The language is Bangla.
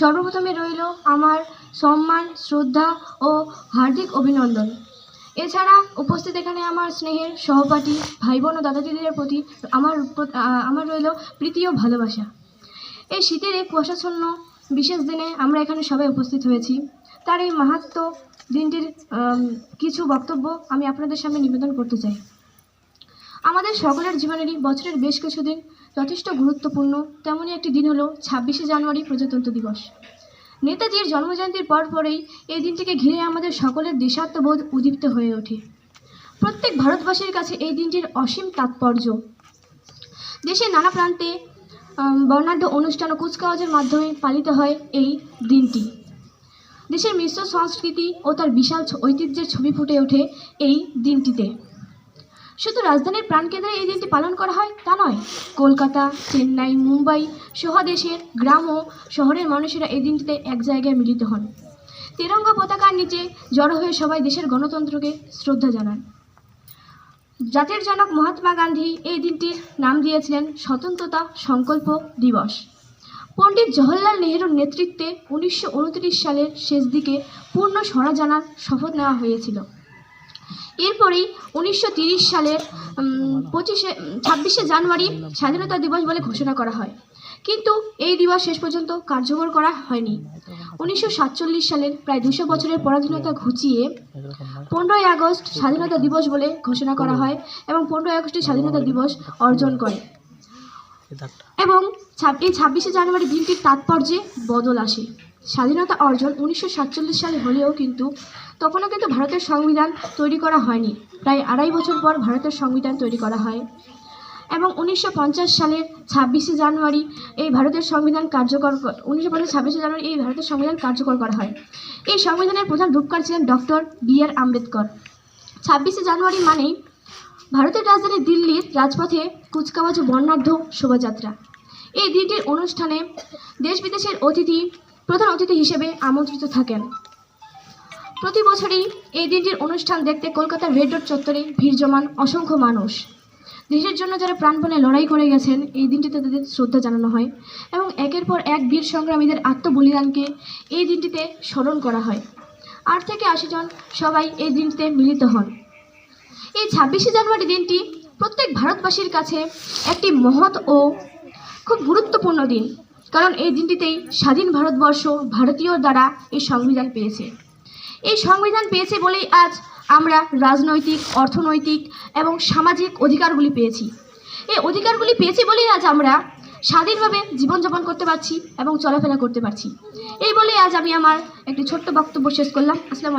সর্বপ্রথমে রইল আমার সম্মান, শ্রদ্ধা ও হার্দিক অভিনন্দন। এছাড়া উপস্থিত এখানে আমার স্নেহের সহপাঠী ভাই বোন ও দাদা দিদিদের প্রতি আমার আমার রইল প্রীতি ও ভালোবাসা। এই শীতের এই কুয়াশাচ্ছন্ন বিশেষ দিনে আমরা এখানে সবাই উপস্থিত হয়েছি। তার এই মাহাত্ম দিনটির কিছু বক্তব্য আমি আপনাদের সামনে নিবেদন করতে চাই। আমাদের সকলের জীবনেরই বছরের বেশ কিছু দিন যথেষ্ট গুরুত্বপূর্ণ তেমনই একটি দিন হলো ছাব্বিশে জানুয়ারি প্রজাতন্ত্র দিবস। নেতাজির জন্মজয়ন্তীর পর পরেই এই দিনটিকে ঘিরে আমাদের সকলের দেশাত্মবোধ উদ্দীপ্ত হয়ে ওঠে। প্রত্যেক ভারতবাসীর কাছে এই দিনটির অসীম তাৎপর্য। দেশের নানা প্রান্তে বর্ণাঢ্য অনুষ্ঠান ও কুচকাওয়াজের মাধ্যমে পালিত হয় এই দিনটি। দেশের মিশ্র সংস্কৃতি ও তার বিশাল ঐতিহ্যের ছবি ফুটে ওঠে এই দিনটিতে। শুধু রাজধানীর প্রাণকেন্দ্রে এই দিনটি পালন করা হয়, তা নয়। কলকাতা, চেন্নাই, মুম্বাই সহ দেশের গ্রাম ও শহরের মানুষেরা এই দিনটিতে এক জায়গায় মিলিত হন। তিরঙ্গা পতাকার নিচে জড়ো হয়ে সবাই দেশের গণতন্ত্রকে শ্রদ্ধা জানান। জাতির জনক মহাত্মা গান্ধী এই দিনটির নাম দিয়েছিলেন স্বতন্ত্রতা সংকল্প দিবস। পণ্ডিত জওহরলাল নেহেরুর নেতৃত্বে উনিশশো উনত্রিশ সালের শেষ দিকে পূর্ণ স্বরাজ আনার শপথ নেওয়া হয়েছিল। এরপরেই উনিশশো সালের পঁচিশে, ছাব্বিশে জানুয়ারি স্বাধীনতা দিবস বলে ঘোষণা করা হয়। কিন্তু এই দিবস শেষ পর্যন্ত কার্যকর করা হয়নি। উনিশশো সাতচল্লিশ সালের প্রায় দুশো বছরের পরাধীনতা ঘুচিয়ে পনেরোই আগস্ট স্বাধীনতা দিবস বলে ঘোষণা করা হয় এবং পনেরোই আগস্টে স্বাধীনতা দিবস অর্জন করে। এবং এই ছাব্বিশে জানুয়ারি দিনটির তাৎপর্যে বদল আসে। স্বাধীনতা অর্জন উনিশশো সাতচল্লিশ সালে হলেও কিন্তু তখনও কিন্তু ভারতের সংবিধান তৈরি করা হয়নি। প্রায় আড়াই বছর পর ভারতের সংবিধান তৈরি করা হয়। এবং উনিশশো পঞ্চাশ সালের ছাব্বিশে জানুয়ারি এই ভারতের সংবিধান কার্যকর উনিশশো পঞ্চাশ ছাব্বিশে জানুয়ারি এই ভারতের সংবিধান কার্যকর করা হয়। এই সংবিধানের প্রধান রূপকার ছিলেন ডক্টর বি আর আম্বেদকর। ছাব্বিশে জানুয়ারি মানেই ভারতের রাজধানী দিল্লির রাজপথে কুচকাওয়াজ বর্ণাঢ্য শোভাযাত্রা। এই দিনটির অনুষ্ঠানে দেশ বিদেশের অতিথি প্রধান অতিথি হিসেবে আমন্ত্রিত থাকেন। প্রতি বছরই এই দিনটির অনুষ্ঠান দেখতে কলকাতার রেড রোড চত্বরে ভিড় জমান অসংখ্য মানুষ। দেশের জন্য যারা প্রাণপণে লড়াই করে গেছেন, এই দিনটিতে তাদের শ্রদ্ধা জানানো হয় এবং একের পর এক বীর সংগ্রামীদের আত্মবলিদানকে এই দিনটিতে স্মরণ করা হয়। আট থেকে আশি জন সবাই এই দিনটিতে মিলিত হন। এই ছাব্বিশে জানুয়ারি দিনটি প্রত্যেক ভারতবাসীর কাছে একটি মহৎ ও খুব গুরুত্বপূর্ণ দিন। কারণ এই দিনটিতেই স্বাধীন ভারতবর্ষ ভারতীয় দ্বারা এই সংবিধান পেয়েছে। এই সংবিধান পেয়েছে বলেই আজ আমরা রাজনৈতিক, অর্থনৈতিক এবং সামাজিক অধিকারগুলি পেয়েছি। এই অধিকারগুলি পেয়েছি বলেই আজ আমরা স্বাধীনভাবে জীবনযাপন করতে পারছি এবং চলাফেরা করতে পারছি। এই বলেই আজ আমি আমার একটি ছোট্ট বক্তব্য শেষ করলাম। আসসালামু